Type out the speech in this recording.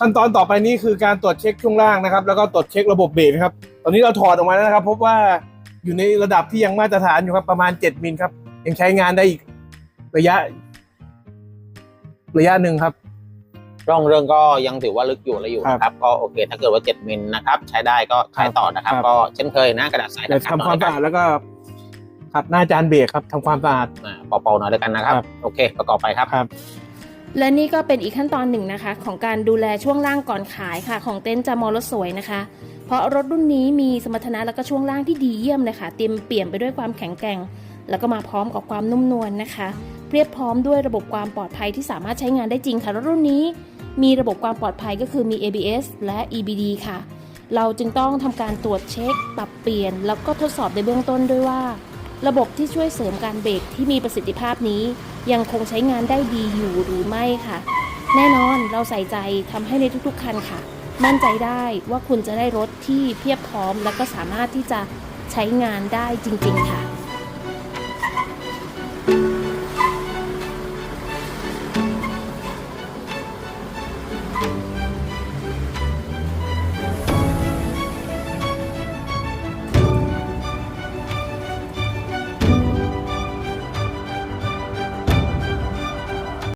ขั้นตอนต่อไปนี้คือการตรวจเช็คช่วงล่างนะครับ แล้วก็ตรวจเช็คระบบเบรกนะครับ ตอนนี้เราถอดออกมาแล้วนะครับ พบว่าอยู่ในระดับที่ยังมาตรฐานอยู่ครับประมาณ 7มิลครับ ยังใช้งานได้อีกระยะ ระยะหนึ่งครับ ร่องเรื่องก็ยังถือว่าลึกอยู่และอยู่ครับนะครับ ก็โอเค ถ้าเกิดว่า 7มิลนะครับ ใช้ได้ก็ใช้ต่อนะครับครับก็เช่นเคยนะกระดาษสายเดี๋ยวทำความสะอาดแล้วก็ขัดหน้าจานเบรกครับทำความสะอาดอ่าเป่าๆหน่อยแล้วกันนะครับครับ โอเค ประกอบไปครับครับ และนี่ก็เป็นอีกขั้นตอนหนึ่งนะคะ ของการดูแลช่วงล่างก่อนขายค่ะ ของเต็นท์จามอรถสวยนะคะ เพราะรถรุ่นนี้มีสมรรถนะแล้วก็ช่วงล่างที่ดีเยี่ยมเลยค่ะเต็มเปี่ยมไปด้วยความแข็งแกร่ง แล้วก็มาพร้อมกับความนุ่มนวลนะคะเรียบพร้อมด้วยระบบความปลอดภัยที่สามารถใช้งานได้จริงค่ะรถรุ่นนี้ มีระบบความปลอดภัยก็คือมี ABS และ EBD ค่ะ เราจึงต้องทำการตรวจเช็ค ปรับเปลี่ยน แล้วก็ทดสอบในเบื้องต้นด้วยว่า ระบบที่ช่วยเสริมการเบรกที่มีประสิทธิภาพนี้ ยังคงใช้งานได้ดีอยู่หรือไม่ค่ะ แน่นอนเราใส่ใจทำให้ในทุกๆคันค่ะ มั่นใจได้ว่าคุณจะได้รถที่เพียบพร้อม และก็สามารถที่จะใช้งานได้จริง ๆ ค่ะ